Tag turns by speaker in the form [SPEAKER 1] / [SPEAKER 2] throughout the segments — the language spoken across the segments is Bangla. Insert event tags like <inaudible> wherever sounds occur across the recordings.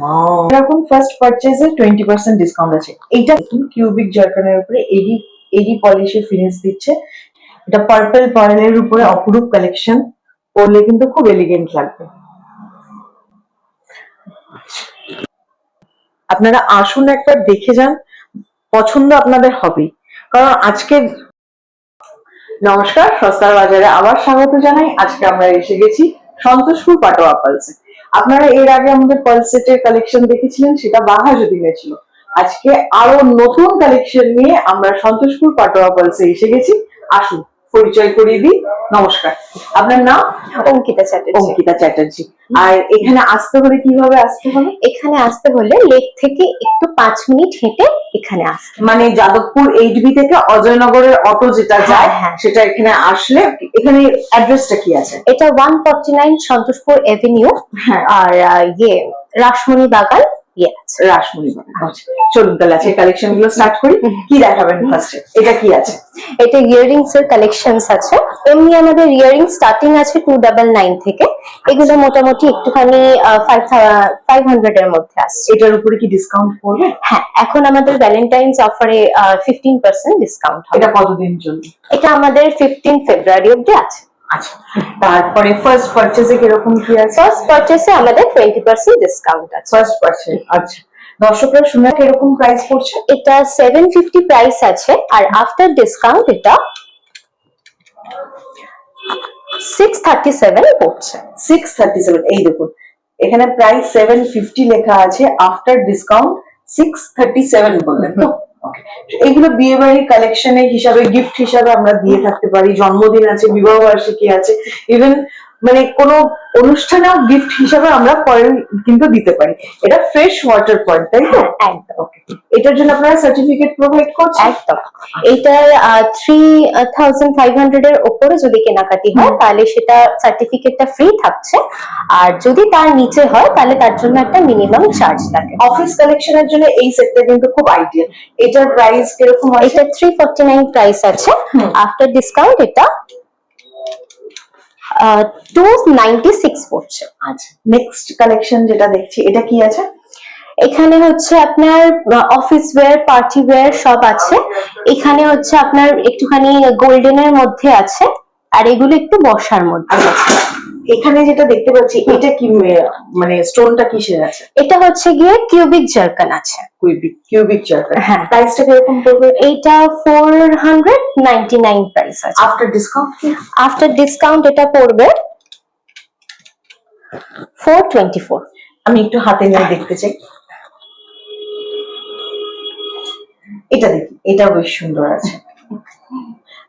[SPEAKER 1] মা এরকম ফার্স্ট পারচেজে টোয়েন্টি পার্সেন্ট ডিসকাউন্ট আছে। এইটা কিউবিক জার্কানের উপরে এডি এডি পলিশে ফিনিশ দিচ্ছে। এটা পার্পল পার্লের উপরে অপরূপ কালেকশন পরলে কিন্তু খুব এলিগেন্ট লাগবে। আপনারা আসুন একবার দেখে যান। পছন্দ আপনাদের হবেই কারণ আজকে নমস্কার, সস্তার বাজারে আবার স্বাগত জানাই। আজকে আমরা এসে গেছি সন্তোষপুর পাটোয়া পালসে আপনারা এর আগে আমাদের পালসেটের কালেকশন দেখেছিলেন, সেটা বাঘা যদি হয়েছিল। আজকে আরও নতুন কালেকশন নিয়ে আমরা সন্তোষপুর পাটোয়া পালসে এসে গেছি। আসুন। পরিচয় করিয়ে দিই। নমস্কার। আপনার নাম?
[SPEAKER 2] অঙ্কিতা চ্যাটার্জি।
[SPEAKER 1] অঙ্কিতা চ্যাটার্জি। আর এখানে আসতে হলে কীভাবে আসতে হবে?
[SPEAKER 2] এখানে আসতে হলে লেক থেকে একটু পাঁচ মিনিট হেঁটে এখানে আসতে
[SPEAKER 1] মানে যাদবপুর এইট বি থেকে অজয়নগরের অটো যেটা যায়
[SPEAKER 2] হ্যাঁ, হ্যাঁ।
[SPEAKER 1] সেটা এখানে আসলে এখানে অ্যাড্রেসটা কি আছে?
[SPEAKER 2] এটা one forty nine Santoshpur avenue
[SPEAKER 1] হ্যাঁ।
[SPEAKER 2] আর ইয়ে রাসমণি বাগান।
[SPEAKER 1] রাসমণি চলুন তাহলে আছে কালেকশনগুলো স্টার্ট করি। কি দেখাবেন ফার্স্টে এটা কি আছে?
[SPEAKER 2] এটা ইয়ারিংস এর কালেকশনস আছে। এমনি আমাদের ইয়ারিং স্টার্টিং আছে টু ডাবল নাইন থেকে। এগুলো মোটামুটি একটুখানি ফাইভ হান্ড্রেড এর মধ্যে আসছে।
[SPEAKER 1] এটার উপরে কি ডিসকাউন্ট করবে
[SPEAKER 2] হ্যাঁ এখন আমাদের ভ্যালেন্টাইন্স অফারে ফিফটিন পার্সেন্ট ডিসকাউন্ট হবে।
[SPEAKER 1] এটা কতদিন
[SPEAKER 2] এটা আমাদের ফিফটিন ফেব্রুয়ারি অব্দি আছে।
[SPEAKER 1] আচ্ছা তারপরে ফার্স্ট পারচেজে কীরকম কি আছে?
[SPEAKER 2] ফার্স্ট পারচেসে আমাদের টোয়েন্টি পার্সেন্ট ডিসকাউন্ট আছে।
[SPEAKER 1] ফার্স্ট পারচেজ আচ্ছা। দর্শকরা শুনে কীরকম প্রাইস পড়ছে?
[SPEAKER 2] এটা সেভেন ফিফটি প্রাইস আছে আর আফটার ডিসকাউন্ট এটা সিক্স থার্টি সেভেন পড়ছে।
[SPEAKER 1] সিক্স থার্টি সেভেন এই দেখুন এখানে প্রাইস সেভেন ফিফটি লেখা আছে after discount six thirty seven বললেন তো এইগুলো বিয়ে বাড়ির কালেকশনের হিসাবে গিফট হিসাবে আমরা দিয়ে থাকতে পারি। জন্মদিন আছে বিবাহ বার্ষিকী আছে। ইভেন মানে কোনো অনুষ্ঠানেও গিফট হিসাবে আমরা কয়েল কিন্তু দিতে পারি। এটা ফ্রেশ ওয়াটার পয়েন্ট তাই তো?
[SPEAKER 2] হ্যাঁ একদম।
[SPEAKER 1] এটার জন্য আপনারা সার্টিফিকেট প্রোভাইড করছেন?
[SPEAKER 2] একদম। এইটার থ্রি থাউজেন্ড ফাইভ হান্ড্রেড এর ওপরে যদি কেনাকাটি হয় তাহলে সেটা সার্টিফিকেটটা ফ্রি থাকছে। আর যদি তার নিচে হয় তাহলে তার জন্য একটা মিনিমাম চার্জ লাগে
[SPEAKER 1] অফিস কালেকশনের জন্য এই সেটটা কিন্তু খুব আইডিয়াল এটার প্রাইস কীরকম আছে?
[SPEAKER 2] এটা থ্রি ফোরটি নাইন প্রাইস আছে আফটার ডিসকাউন্ট এটা টু নাইনটি সিক্স পড়ছে।
[SPEAKER 1] আচ্ছা। নেক্সট কালেকশন যেটা দেখছি এটা কি আছে?
[SPEAKER 2] এখানে হচ্ছে আপনার অফিস ওয়্যার পার্টি ওয়্যার সব আছে। এখানে হচ্ছে আপনার একটুখানি গোল্ডেনের মধ্যে আছে আর এগুলো একটু বসার মধ্যে আছে।
[SPEAKER 1] এখানে যেটা দেখতে পাচ্ছি এটা কি মানে স্টোনটা কিসের আছে?
[SPEAKER 2] এটা হচ্ছে গিয়ে কিউবিক জার্কান আছে।
[SPEAKER 1] কিউবিক কিউবিক চার্টার
[SPEAKER 2] হ্যাঁ।
[SPEAKER 1] প্রাইসটা কীরকম পড়বে?
[SPEAKER 2] এইটা নাইনটি নাইন প্রাইস আছে।
[SPEAKER 1] আফটার ডিসকাউন্ট
[SPEAKER 2] আফটার ডিসকাউন্ট এটা পড়বে ফোর টোয়েন্টি ফোর
[SPEAKER 1] আমি একটু হাতে নিয়ে দেখতে চাই। এটা দেখি এটা বেশ সুন্দর আছে।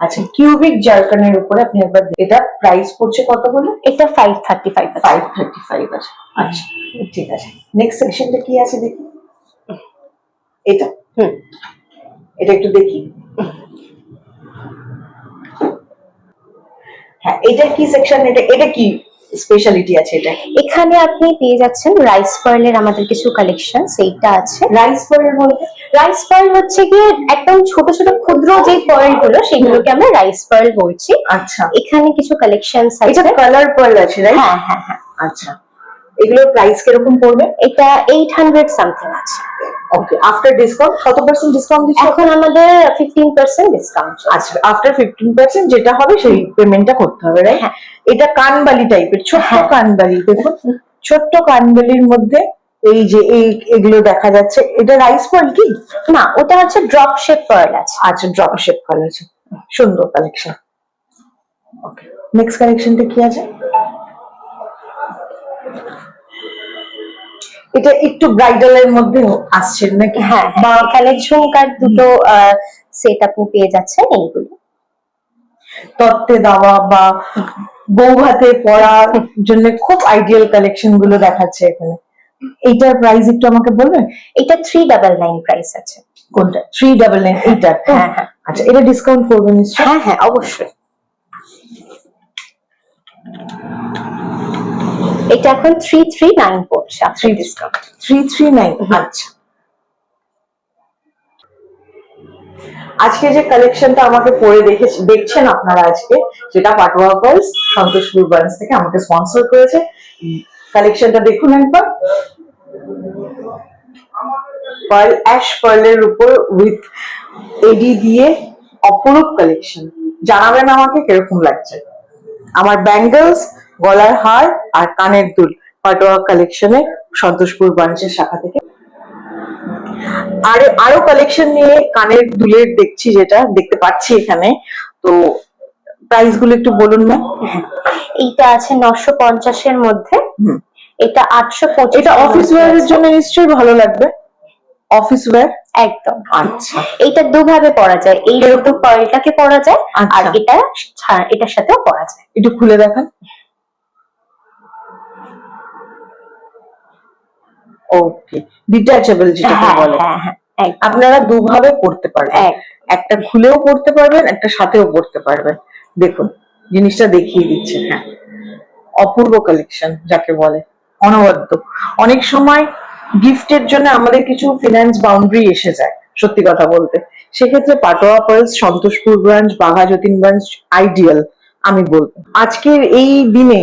[SPEAKER 1] আচ্ছা কিউবিক জার্কানের উপরে আপনি একবার এটা প্রাইস পড়ছে কত বলে?
[SPEAKER 2] এটা five thirty five
[SPEAKER 1] five thirty five আছে। আচ্ছা ঠিক আছে। নেক্সট সেকশনটা কি আছে দেখি? এটা।
[SPEAKER 2] হুম।
[SPEAKER 1] এটা একটু দেখি। হ্যাঁ এটা কি সেকশন এটা এটা কি? স্পেশালিটি আছে এটা।
[SPEAKER 2] এখানে আপনি পেয়ে যাচ্ছেন রাইস পার্লের আমাদের কিছু কালেকশন সেইটা আছে।
[SPEAKER 1] রাইস পার্লের বলতে
[SPEAKER 2] রাইস পার্ল হচ্ছে কি একদম ছোট ছোট ক্ষুদ্র যে পার্লগুলো সেগুলোকে আমরা রাইস পার্ল বলছি।
[SPEAKER 1] আচ্ছা।
[SPEAKER 2] এখানে কিছু কালেকশন আছে।
[SPEAKER 1] এটা কালার পার্ল আছে রাইট
[SPEAKER 2] হ্যাঁ হ্যাঁ হ্যাঁ।
[SPEAKER 1] আচ্ছা। এগুলোর প্রাইস কীরকম পড়বে?
[SPEAKER 2] এটা এইট হান্ড্রেড সামথিং আছে।
[SPEAKER 1] ওকে আফটার ডিসকাউন্ট কত পার্সেন্ট ডিসকাউন্ট দিচ্ছে?
[SPEAKER 2] এখন আমাদের ফিফটিন পার্সেন্ট ডিসকাউন্ট
[SPEAKER 1] আচ্ছা আফটার ফিফটিন পার্সেন্ট যেটা হবে সেই পেমেন্টটা করতে হবে রাইট
[SPEAKER 2] হ্যাঁ।
[SPEAKER 1] এটা কানবালি টাইপের ছোট্ট
[SPEAKER 2] হ্যাঁ।
[SPEAKER 1] কানবালি দেখুন। ছোট্ট কানবালির মধ্যে এই যে এই এগুলো দেখা যাচ্ছে। এটা রাইস পার্ল কি?
[SPEAKER 2] না ওটা হচ্ছে ড্রপ শেপ পার্ল আছে।
[SPEAKER 1] আচ্ছা ড্রপ শেপ করা আছে। সুন্দর কালেকশন ওকে নেক্সট কালেকশনটা কি আছে? এটা একটু ব্রাইডাল এর মধ্যে আসছে নাকি?
[SPEAKER 2] হ্যাঁ বা এখানে ঝুমকার দুটো সেট আপনি পেয়ে যাচ্ছেন এইগুলো।
[SPEAKER 1] তত্ত্বে দেওয়া বা বৌভাতে পড়ার <laughs> জন্য খুব আইডিয়াল কালেকশনগুলো দেখাচ্ছে এখানে। এইটার প্রাইস একটু আমাকে বলবেন?
[SPEAKER 2] এটা থ্রি ডাবল নাইন প্রাইস আছে।
[SPEAKER 1] কোনটা? থ্রি ডাবল নাইন এইটা?
[SPEAKER 2] হ্যাঁ, হ্যাঁ।
[SPEAKER 1] আচ্ছা এটা ডিসকাউন্ট করবেন নিশ্চয়ই?
[SPEAKER 2] হ্যাঁ হ্যাঁ অবশ্যই। এটা এখন থ্রি থ্রি নাইন পড়ছে
[SPEAKER 1] three discount three three nine আচ্ছা। আজকে যে কালেকশনটা আমাকে পরে দেখে দেখছেন আপনারা আজকে যেটা পাটোয়া গার্লস সন্তোষপুর বার্নস থেকে আমাকে স্পন্সর করেছে। কালেকশনটা দেখুন একবার। পার্ল অ্যাশ পার্লের উপর উইথ এডি দিয়ে অপরূপ কালেকশন জানাবেন আমাকে কীরকম লাগছে। আমার ব্যাঙ্গেলস গলার হার আর কানের দুল পাটোয়া কালেকশনে সন্তোষপুর ব্রাঞ্চের শাখা থেকে। আর আরও কালেকশন নিয়ে কানের দুলের দেখছি যেটা দেখতে পাচ্ছি এখানে। তো প্রাইসগুলো একটু বলুন না
[SPEAKER 2] এইটা আছে নশো পঞ্চাশের মধ্যে। এটা আটশো পঁচিশ
[SPEAKER 1] এটা অফিস ওয়্যারের জন্য নিশ্চয়ই ভালো লাগবে। অফিস ওয়্যার
[SPEAKER 2] একদম।
[SPEAKER 1] আচ্ছা।
[SPEAKER 2] এটা দুভাবে পরা যায়। এই শুধু পার্লটাকে পরা যায় আর
[SPEAKER 1] আচ্ছা।
[SPEAKER 2] এটা এটার সাথেও পরা যায়।
[SPEAKER 1] একটু খুলে দেখান। ওকে ডিটাচেবল যেটাকে
[SPEAKER 2] হ্যাঁ
[SPEAKER 1] বলে।
[SPEAKER 2] হ্যাঁ হ্যাঁ
[SPEAKER 1] আপনারা দুভাবে পড়তে পারবেন। একটা খুলেও পড়তে পারবেন একটা সাথেও পড়তে পারবেন। দেখুন জিনিসটা দেখিয়ে দিচ্ছে হ্যাঁ। অপূর্ব কালেকশন যাকে বলে অনবদ্য। অনেক সময় গিফটের জন্য আমাদের কিছু ফিনান্স বাউন্ডারি এসে যায় সত্যি কথা বলতে। সেক্ষেত্রে Patowa pearls Santoshpur branch Bagha Jatin branch ideal আমি বলব। আজকের এই দিনে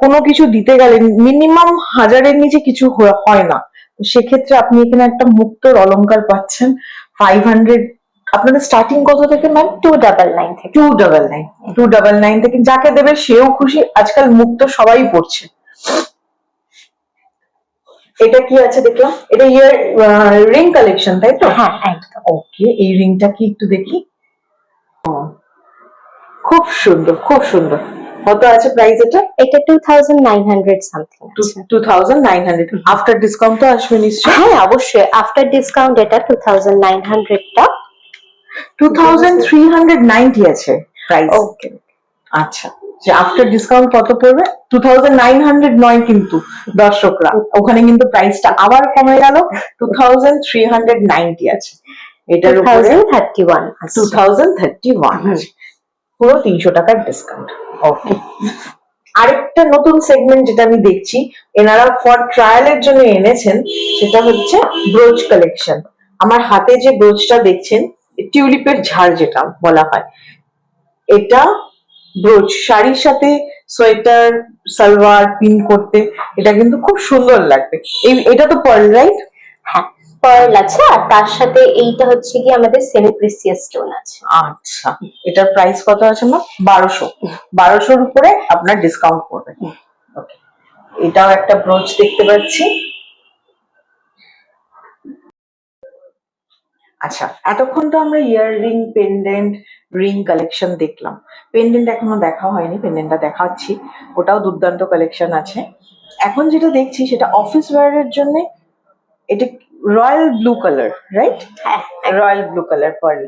[SPEAKER 1] কোনো কিছু দিতে গেলে মিনিমাম হাজারের নিচে কিছু হয় না। তো সেক্ষেত্রে আপনি এখানে একটা মুক্তোর অলংকার পাচ্ছেন ফাইভ হান্ড্রেড আপনাদের স্টার্টিং কত থেকে ম্যাম
[SPEAKER 2] টু ডাবল নাইন থেকে।
[SPEAKER 1] Two double nine two double nine থেকে যাকে দেবে সেও খুশি। আজকাল মুক্ত সবাই পড়ছে। এটা কি আছে দেখলাম? এটা ইয়ার রিং কালেকশন তাই তো?
[SPEAKER 2] হ্যাঁ
[SPEAKER 1] ওকে এই রিংটা কি একটু দেখি? খুব সুন্দর খুব সুন্দর। কত আছে প্রাইস এটা?
[SPEAKER 2] এটা two thousand nine hundred something আছে।
[SPEAKER 1] Two thousand nine hundred after discount তো আসবে নিশ্চয়ই।
[SPEAKER 2] হ্যাঁ অবশ্যই। আফটার ডিসকাউন্ট এটা two thousand nine হান্ড্রেডটা
[SPEAKER 1] two thousand three hundred ninety আছে প্রাইস
[SPEAKER 2] ওকে
[SPEAKER 1] আচ্ছা যে আফটার ডিসকাউন্ট কত পড়বে? টু নয় কিন্তু দর্শকরা। ওখানে কিন্তু প্রাইসটা আবার কমে গেল। Two thousand three hundred ninety আছে। এটার উপরে
[SPEAKER 2] thirty one
[SPEAKER 1] two thousand thirty one আছে। পুরো তিনশো টাকার ডিসকাউন্ট ওকে আরেকটা নতুন সেগমেন্ট যেটা আমি দেখছি এনারা ফর ট্রায়ালের জন্য এনেছেন সেটা হচ্ছে ব্রোচ কালেকশন আমার হাতে যে ব্রোচটা দেখছেন টিউলিপের ঝাড় যেটা বলা হয়। এটা ব্রোচ শাড়ির সাথে সোয়েটার সালোয়ার পিন করতে এটা কিন্তু খুব সুন্দর লাগবে। এই এটা তো পার্ল রাইট
[SPEAKER 2] হ্যাঁ। পার্ল আছে, আর তার সাথে এইটা হচ্ছে কি আমাদের সেমি প্রিসিয়াস স্টোন আছে।
[SPEAKER 1] আচ্ছা এটার প্রাইস কত আছে মা বারোশো। বারোশোর উপরে আপনার ডিসকাউন্ট ওকে এটাও একটা ব্রোচ দেখতে পাচ্ছি। আচ্ছা এতক্ষণ তো আমরা ইয়াররিং পেন্ডেন্ট রিং কালেকশন দেখলাম। পেন্ডেন্ট এখনও দেখা হয়নি পেন্ডেন্টটা দেখাচ্ছি। ওটাও দুর্দান্ত কালেকশন আছে। এখন যেটা দেখছি, সেটা অফিস ওয়্যারের জন্য, এটা রয়্যাল ব্লু কালার রাইট
[SPEAKER 2] হ্যাঁ
[SPEAKER 1] royal blue colour pearl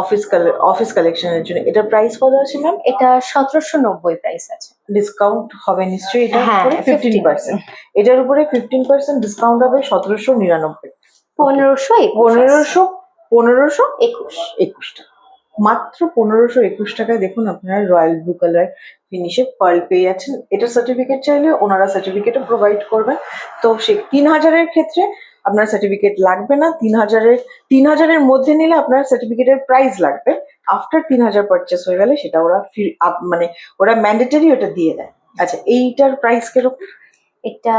[SPEAKER 1] office colour office কালেকশনের জন্য। এটার প্রাইস কত আছে ম্যাম
[SPEAKER 2] এটা সতেরোশো নব্বই প্রাইস আছে।
[SPEAKER 1] ডিসকাউন্ট হবে নিশ্চয়ই উপরে ফিফটিন
[SPEAKER 2] 15%
[SPEAKER 1] পার্সেন্ট এটার উপরে ফিফটিন পার্সেন্ট ডিসকাউন্ট হবে সতেরোশো নিরানব্বই।
[SPEAKER 2] পনেরোশো
[SPEAKER 1] পনেরোশো পনেরোশো
[SPEAKER 2] একুশ।
[SPEAKER 1] একুশ টাকা। মাত্র পনেরোশো একুশ টাকায় দেখুন আপনারা রয়্যাল ব্লু কালার ফিনিশে পার্ল পেয়ে যাচ্ছেন। এটা সার্টিফিকেট চাইলে ওনারা সার্টিফিকেটও প্রোভাইড করবেন। তো সে তিন হাজারের ক্ষেত্রে আপনার সার্টিফিকেট লাগবে না তিন হাজারের তিন হাজারের মধ্যে নিলে আপনার সার্টিফিকেটের প্রাইস লাগবে। আফটার তিন হাজার পারচেস হয়ে গেলে সেটা ওরা ফ্রি মানে ওরা ম্যান্ডেটারি ওটা দিয়ে দেয়। আচ্ছা এইটার প্রাইস কীরকম?
[SPEAKER 2] এটা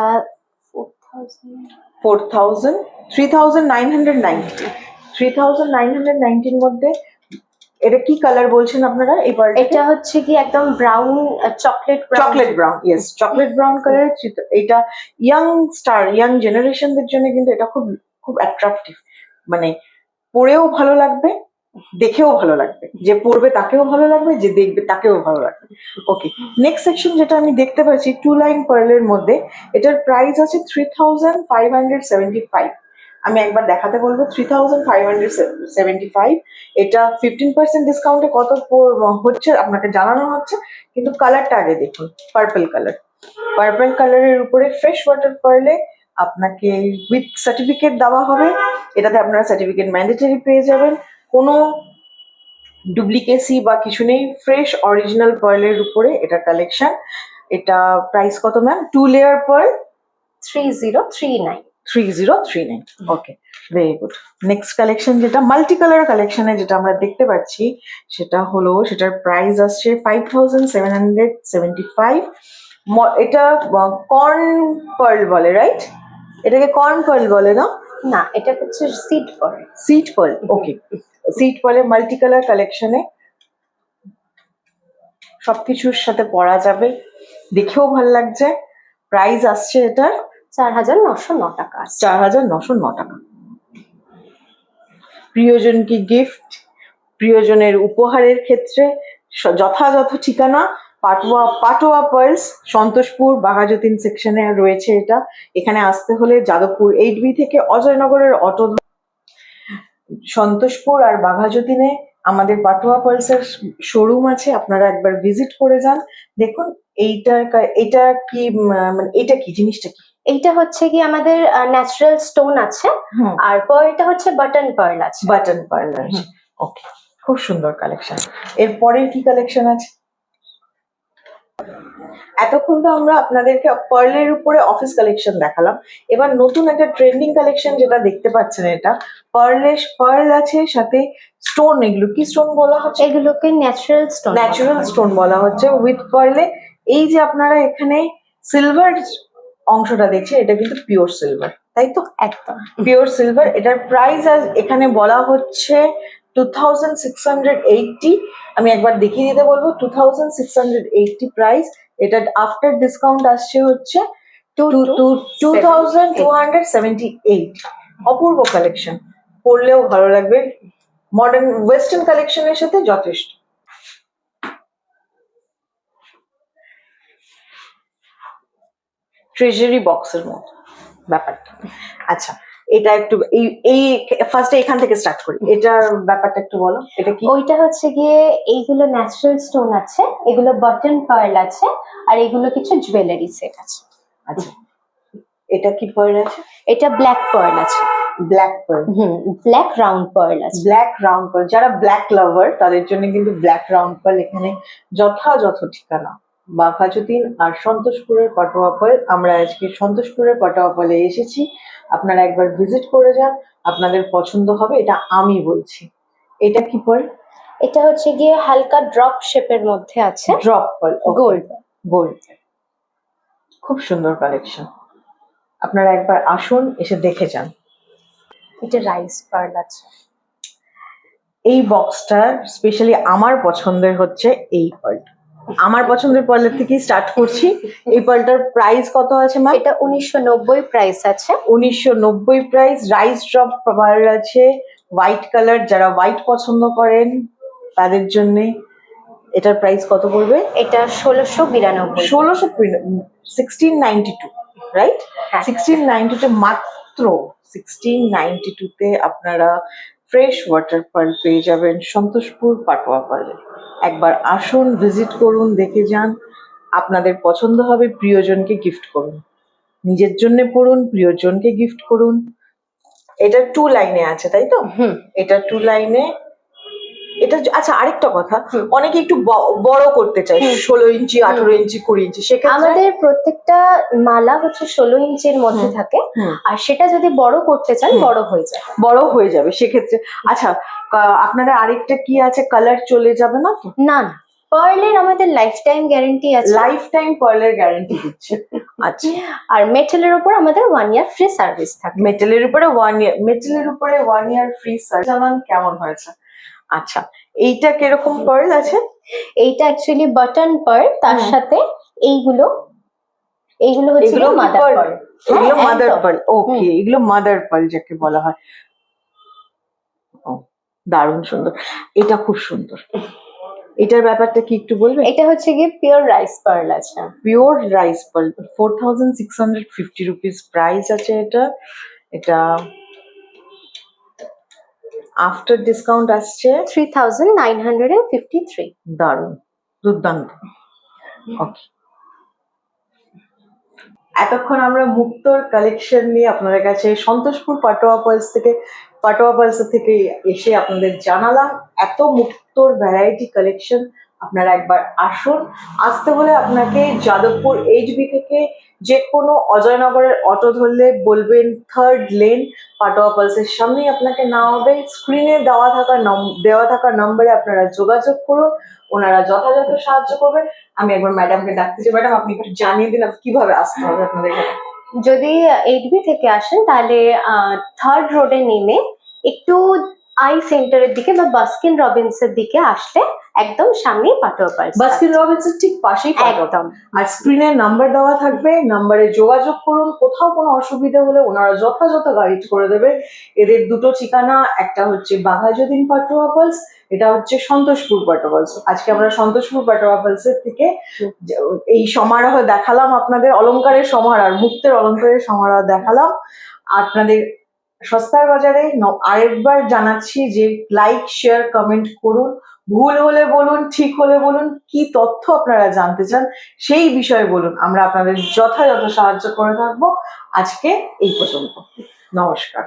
[SPEAKER 2] four thousand
[SPEAKER 1] three thousand nine hundred ninety three thousand nine hundred নাইনটির মধ্যে এটা কি কালার বলছেন আপনারা এই পার্ট
[SPEAKER 2] এটা হচ্ছে কি একদম brown chocolate
[SPEAKER 1] chocolate brown yes chocolate brown colour এটা ইয়াং স্টার ইয়াং জেনারেশনদের জন্য কিন্তু এটা খুব খুব অ্যাট্রাকটিভ মানে পরেও ভালো লাগবে দেখেও ভালো লাগবে। যে পড়বে তাকেও ভালো লাগবে যে দেখবে তাকেও ভালো লাগবে। ওকে নেক্সট সেকশন যেটা আমি দেখতে পাচ্ছি টু লাইন পার্লের মধ্যে এটার প্রাইস আছে three thousand five hundred seventy five আমি একবার দেখাতে বলব three thousand five hundred seventy five এটা ফিফটিন পার্সেন্ট ডিসকাউন্টে কত হচ্ছে, আপনাকে জানানো হচ্ছে, কিন্তু কালারটা আগে দেখুন পার্পল কালার পার্পল কালারের উপরে ফ্রেশ ওয়াটার পারলে আপনাকে উইথ সার্টিফিকেট দেওয়া হবে। এটাতে আপনারা সার্টিফিকেট ম্যান্ডেটরি পেয়ে যাবেন। কোনো ডুপ্লিকেসি বা কিছু নেই ফ্রেশ অরিজিনাল পার্লের উপরে এটা কালেকশন এটা প্রাইস কত ma'am two layer pearl
[SPEAKER 2] three zero three nine
[SPEAKER 1] three zero three nine okay very good next collection যেটা মাল্টি কালার কালেকশনে যেটা আমরা দেখতে পাচ্ছি সেটা হলো সেটার প্রাইস আসছে five thousand seven hundred seventy five এটা কর্ন পার্ল বলে রাইট এটাকে কর্ন পার্ল বলে না?
[SPEAKER 2] না এটা হচ্ছে
[SPEAKER 1] পার্ল ওকে সিট পার্লের মাল্টি কালার কালেকশনে সবকিছুর সাথে পরা যাবে। দেখেও ভালো লাগছে। প্রাইস আসছে এটার
[SPEAKER 2] চার হাজার নশো ন টাকা
[SPEAKER 1] চার হাজার নশো ন টাকা। প্রিয়জনকে গিফট প্রিয়জনের উপহারের ক্ষেত্রে যথাযথ ঠিকানা, পাটোয়া পাটোয়া পার্লস সন্তোষপুর, বাঘাযতীন সেকশনে রয়েছে এটা। এখানে আসতে হলে যাদবপুর এইট বি থেকে অজয়নগরের অটো সন্তোষপুর আর বাঘাযতীনে আমাদের পাটোয়া পার্লসের শোরুম আছে, আপনারা একবার ভিজিট করে যান। দেখুন, এইটা এটা কি মানে এটা কি, জিনিসটা কি?
[SPEAKER 2] এইটা হচ্ছে কি আমাদের ন্যাচারাল স্টোন আছে। আর পার্লটা হচ্ছে বাটন পার্ল আছে।
[SPEAKER 1] বাটন পার্লার ওকে খুব সুন্দর কালেকশন এরপরে কি কালেকশন আছে? এতক্ষণ তো আমরা আপনাদেরকে পার্লের উপরে অফিস কালেকশন দেখালাম। এবার নতুন একটা ট্রেন্ডিং কালেকশন যেটা দেখতে পাচ্ছেন এটা। পার্লে পার্ল আছে সাথে স্টোন এগুলো। কি স্টোন বলা হচ্ছে?
[SPEAKER 2] এগুলোকে ন্যাচারাল স্টোন
[SPEAKER 1] ন্যাচারাল স্টোন বলা হচ্ছে। উইথ পার্লে এই যে আপনারা এখানে সিলভার অংশটা দেখছেন এটা কিন্তু পিওর সিলভার তাই তো?
[SPEAKER 2] একদম।
[SPEAKER 1] পিওর সিলভার এটার প্রাইস এখানে বলা হচ্ছে two thousand six hundred eighty আমি একবার দেখিয়ে দিতে বলব two thousand six hundred eighty price এটা আফটার ডিসকাউন্ট আসছে হচ্ছে two two two thousand two hundred seventy eight অপূর্ব কালেকশন পড়লেও ভালো লাগবে। মডার্ন ওয়েস্টার্ন কালেকশনের সাথে যথেষ্ট। ট্রেজারি বক্সের মতো ব্যাপারটা। আচ্ছা এটা একটু এই এই ফার্স্টে এখান থেকে স্টার্ট করি। এটার ব্যাপারটা একটু বলো এটা কি?
[SPEAKER 2] ওইটা হচ্ছে গিয়ে এইগুলো ন্যাচারাল স্টোন আছে এগুলো বাটন পার্ল আছে আর এগুলো কিছু জুয়েলারি সেট আছে।
[SPEAKER 1] আচ্ছা এটা কি পার্ল আছে?
[SPEAKER 2] এটা ব্ল্যাক পার্ল আছে।
[SPEAKER 1] Black pearl
[SPEAKER 2] hmm black round pearl আছে।
[SPEAKER 1] ব্ল্যাক রাউন্ড পার্ল যারা ব্ল্যাক লাভার তাদের জন্য কিন্তু ব্ল্যাক রাউন্ড পার্ল এখানে যথাযথ ঠিকানা। বাঘাযতীন আর সন্তোষপুরের পাটোয়া পার্ল আমরা আজকে সন্তোষপুরের পাটোয়া পার্লে এসেছি। আপনারা একবার ভিজিট করে যান। আপনাদের পছন্দ হবে এটা আমি বলছি। এটা কি পার্ল
[SPEAKER 2] এটা হচ্ছে গিয়ে হালকা ড্রপ শেপের মধ্যে আছে।
[SPEAKER 1] Drop pearl
[SPEAKER 2] gold.
[SPEAKER 1] গোল্ড। খুব সুন্দর কালেকশন আপনারা একবার আসুন এসে দেখে যান।
[SPEAKER 2] এটা রাইস পার্ল আছে।
[SPEAKER 1] এই বক্সটা স্পেশালি আমার পছন্দের হচ্ছে এই পার্লটা আমার পছন্দের পার্লার থেকেই স্টার্ট করছি। এই পার্লটার প্রাইস কত আছে ম্যাম
[SPEAKER 2] এটা উনিশশো নব্বই প্রাইস আছে।
[SPEAKER 1] উনিশশো নব্বই প্রাইস রাইস ড্রপ পার্ল আছে। হোয়াইট কালার যারা হোয়াইট পছন্দ করেন তাদের জন্য এটার প্রাইস কত পড়বে?
[SPEAKER 2] এটা ষোলোশো বিরানব্বই।
[SPEAKER 1] ষোলোশো sixteen ninety two right. Sixteen ninety two মাত্র সিক্সটিন নাইনটি টুতে আপনারা ফ্রেশ ওয়াটার পার্ক পেয়ে যাবেন সন্তোষপুর পাটোয়া পার্লে। একবার আসুন ভিজিট করুন দেখে যান। আপনাদের পছন্দ হবে প্রিয়জনকে গিফট করুন। নিজের জন্য পড়ুন প্রিয়জনকে গিফট করুন। এটা টু লাইনে আছে তাই তো?
[SPEAKER 2] হুম।
[SPEAKER 1] এটা টু লাইনে এটা আচ্ছা আরেকটা কথা। অনেকে একটু বড় করতে চায় ষোলো ইঞ্চি আঠারো ইঞ্চি কুড়ি ইঞ্চি সেক্ষেত্রে
[SPEAKER 2] আমাদের প্রত্যেকটা মালা হচ্ছে ষোলো ইঞ্চির মধ্যে থাকে। আর সেটা যদি বড় করতে চান বড় হয়ে যাবে।
[SPEAKER 1] বড় হয়ে যাবে সেক্ষেত্রে। আচ্ছা আপনারা আরেকটা কি আছে? কালার চলে যাবে না
[SPEAKER 2] না না। পার্লের আমাদের লাইফ টাইম গ্যারেন্টি আছে।
[SPEAKER 1] লাইফ টাইম পার্লের গ্যারান্টি দিচ্ছে। আচ্ছা।
[SPEAKER 2] আর মেটেলের উপর আমাদের ওয়ান ইয়ার ফ্রি সার্ভিস থাকে।
[SPEAKER 1] মেটেলের উপরে ওয়ান ইয়ার মেটেলের উপরে ওয়ান ইয়ার ফ্রি সার্ভিস জানান কেমন হয়েছে? আচ্ছা এইটা কীরকম পার্ল আছে?
[SPEAKER 2] এইটা অ্যাকচুয়ালি বাটন পার্ল তার সাথে এইগুলো এইগুলো হচ্ছে মাদার পার্ল
[SPEAKER 1] এগুলো
[SPEAKER 2] হ্যাঁ,
[SPEAKER 1] মাদার পার্ল ওকে এগুলো মাদার পার্ল যাকে বলা হয়। দারুণ সুন্দর। এটা খুব সুন্দর। এটার ব্যাপারটা কি একটু বলবে?
[SPEAKER 2] এটা হচ্ছে গিয়ে পিওর রাইস পার্ল আছে।
[SPEAKER 1] Pure rice pearl four thousand six hundred fifty rupees price আছে এটা। এটা আফটার ডিসকাউন্ট আসছে?
[SPEAKER 2] Three thousand nine hundred and fifty three
[SPEAKER 1] দারুণ। দুর্দান্ত। ওকে এতক্ষণ আমরা মুক্তর কালেকশন নিয়ে আপনাদের কাছে সন্তোষপুর পাটোয়া পালস থেকে পাটোয়া পালস থেকে এসে আপনাদের জানালাম। এত মুক্তর ভ্যারাইটি কালেকশন আপনারা একবার আসুন। আসতে হলে আপনাকে যাদবপুর এইচবি থেকে যে কোনো অজয়নগরের অটো ধরলে বলবেন থার্ড লেন পাটোয়া পালসের সামনেই আপনাকে নেওয়া হবে স্ক্রিনে দেওয়া থাকা দেওয়া থাকা নম্বরে আপনারা যোগাযোগ করুন। ওনারা যথাযথ সাহায্য করবেন আমি একবার ম্যাডামকে ডাকতে চাই। ম্যাডাম আপনি একটু জানিয়ে দিন কীভাবে আসতে হবে আপনাদের
[SPEAKER 2] যদি এইট থেকে আসেন, তাহলে থার্ড রোডে নেমে একটু আই সেন্টারের দিকে বা বাস্কিন রবিন্স এর দিকে আসলে একদম সামনেই পাটোয়া পার্স
[SPEAKER 1] বাস্কিন রবিন্স এর ঠিক পাশেই
[SPEAKER 2] একদম।
[SPEAKER 1] আর স্ক্রিনে নাম্বার দেওয়া থাকবে নাম্বারে যোগাযোগ করুন কোথাও কোনো অসুবিধা হলে ওনারা যথাযথ গাইড করে দেবে। এদের দুটো ঠিকানা একটা হচ্ছে বাঘাযতীন পাটোয়া এটা হচ্ছে সন্তোষপুর পাটোয়ালস আজকে আমরা সন্তোষপুর পাটোয়া পালসের থেকে এই সমারোহ দেখালাম আপনাদের অলংকারের সমারোহ মুক্তের অলংকারের সমারোহ দেখালাম। আপনাদের সস্তার বাজারে আরেকবার জানাচ্ছি যে লাইক শেয়ার কমেন্ট করুন। ভুল হলে বলুন, ঠিক হলে বলুন, কি তথ্য আপনারা জানতে চান সেই বিষয়ে বলুন। আমরা আপনাদের যথাযথ সাহায্য করে থাকব। আজকে এই পর্যন্ত। নমস্কার।